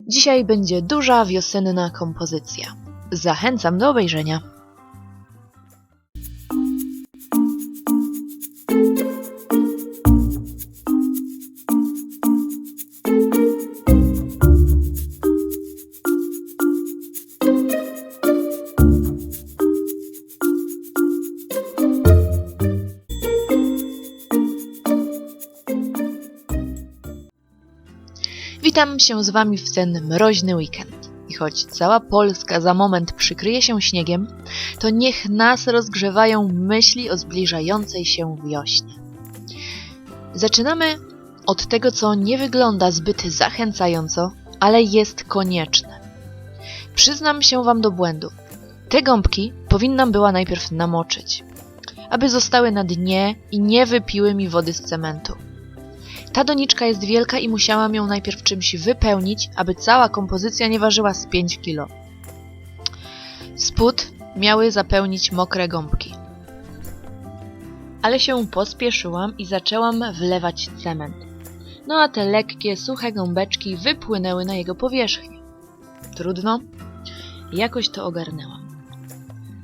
Dzisiaj będzie duża wiosenna kompozycja. Zachęcam do obejrzenia. Witam się z Wami w ten mroźny weekend. I choć cała Polska za moment przykryje się śniegiem, to niech nas rozgrzewają myśli o zbliżającej się wiośnie. Zaczynamy od tego, co nie wygląda zbyt zachęcająco, ale jest konieczne. Przyznam się Wam do błędu. Te gąbki powinnam była najpierw namoczyć, aby zostały na dnie i nie wypiły mi wody z cementu. Ta doniczka jest wielka i musiałam ją najpierw czymś wypełnić, aby cała kompozycja nie ważyła z 5 kg. Spód miały zapełnić mokre gąbki. Ale się pospieszyłam i zaczęłam wlewać cement. No a te lekkie, suche gąbeczki wypłynęły na jego powierzchnię. Trudno, jakoś to ogarnęłam.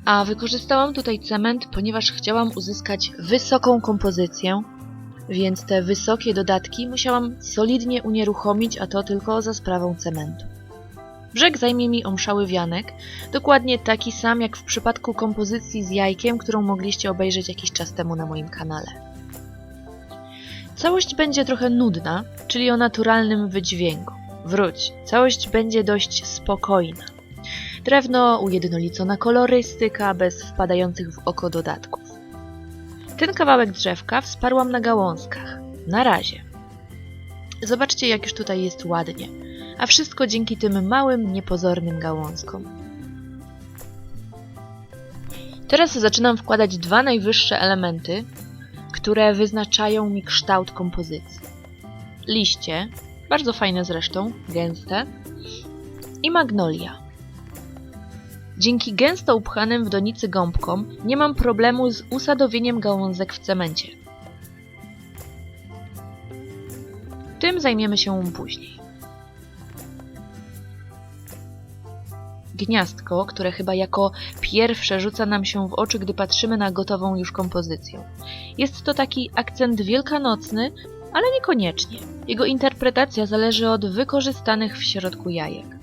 A wykorzystałam tutaj cement, ponieważ chciałam uzyskać wysoką kompozycję, więc te wysokie dodatki musiałam solidnie unieruchomić, a to tylko za sprawą cementu. Brzeg zajmie mi omszały wianek, dokładnie taki sam jak w przypadku kompozycji z jajkiem, którą mogliście obejrzeć jakiś czas temu na moim kanale. Całość będzie trochę nudna, czyli o naturalnym wydźwięku. Wróć, całość będzie dość spokojna. Drewno, ujednolicona kolorystyka, bez wpadających w oko dodatków. Ten kawałek drzewka wsparłam na gałązkach. Na razie. Zobaczcie, jak już tutaj jest ładnie. A wszystko dzięki tym małym, niepozornym gałązkom. Teraz zaczynam wkładać dwa najwyższe elementy, które wyznaczają mi kształt kompozycji. Liście, bardzo fajne zresztą, gęste, i magnolia. Dzięki gęsto upchanym w donicy gąbkom nie mam problemu z usadowieniem gałązek w cemencie. Tym zajmiemy się później. Gniazdko, które chyba jako pierwsze rzuca nam się w oczy, gdy patrzymy na gotową już kompozycję. Jest to taki akcent wielkanocny, ale niekoniecznie. Jego interpretacja zależy od wykorzystanych w środku jajek.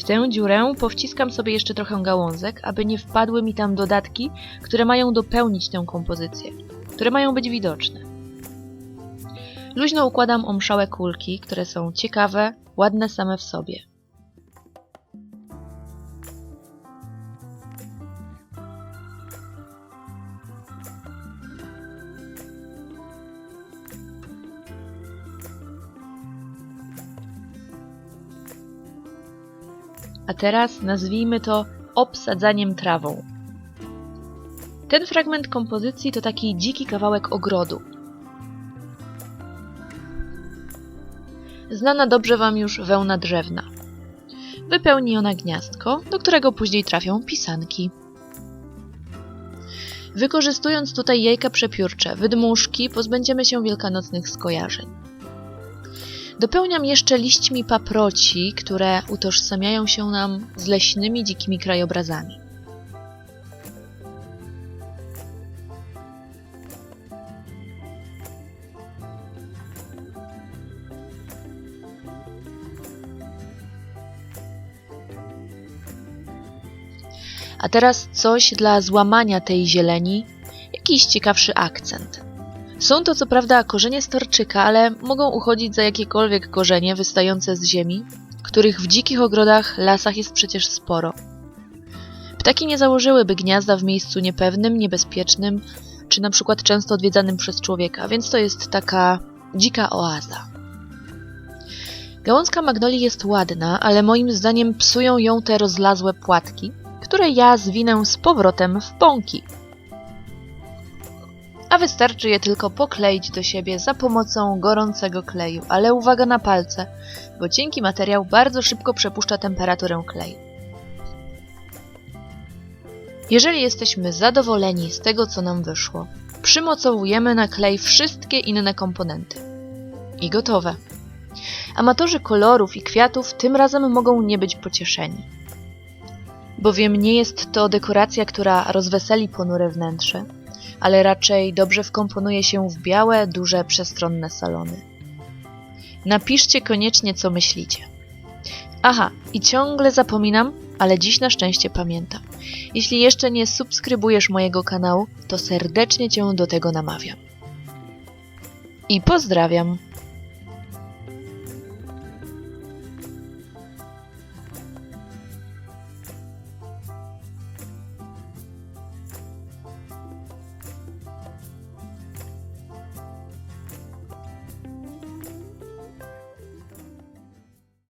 W tę dziurę powciskam sobie jeszcze trochę gałązek, aby nie wpadły mi tam dodatki, które mają dopełnić tę kompozycję, które mają być widoczne. Luźno układam omszałe kulki, które są ciekawe, ładne same w sobie. A teraz nazwijmy to obsadzaniem trawą. Ten fragment kompozycji to taki dziki kawałek ogrodu. Znana dobrze Wam już wełna drzewna. Wypełni ona gniazdko, do którego później trafią pisanki. Wykorzystując tutaj jajka przepiórcze, wydmuszki, pozbędziemy się wielkanocnych skojarzeń. Dopełniam jeszcze liśćmi paproci, które utożsamiają się nam z leśnymi, dzikimi krajobrazami. A teraz coś dla złamania tej zieleni, jakiś ciekawszy akcent. Są to co prawda korzenie storczyka, ale mogą uchodzić za jakiekolwiek korzenie wystające z ziemi, których w dzikich ogrodach, lasach jest przecież sporo. Ptaki nie założyłyby gniazda w miejscu niepewnym, niebezpiecznym, czy na przykład często odwiedzanym przez człowieka, więc to jest taka dzika oaza. Gałązka magnolii jest ładna, ale moim zdaniem psują ją te rozlazłe płatki, które ja zwinę z powrotem w pąki a wystarczy je tylko pokleić do siebie za pomocą gorącego kleju, ale uwaga na palce, bo cienki materiał bardzo szybko przepuszcza temperaturę kleju. Jeżeli jesteśmy zadowoleni z tego, co nam wyszło, przymocowujemy na klej wszystkie inne komponenty. I gotowe. Amatorzy kolorów i kwiatów tym razem mogą nie być pocieszeni. Bowiem nie jest to dekoracja, która rozweseli ponure wnętrze, ale raczej dobrze wkomponuje się w białe, duże, przestronne salony. Napiszcie koniecznie, co myślicie. Aha, i ciągle zapominam, ale dziś na szczęście pamiętam. Jeśli jeszcze nie subskrybujesz mojego kanału, to serdecznie Cię do tego namawiam. I pozdrawiam.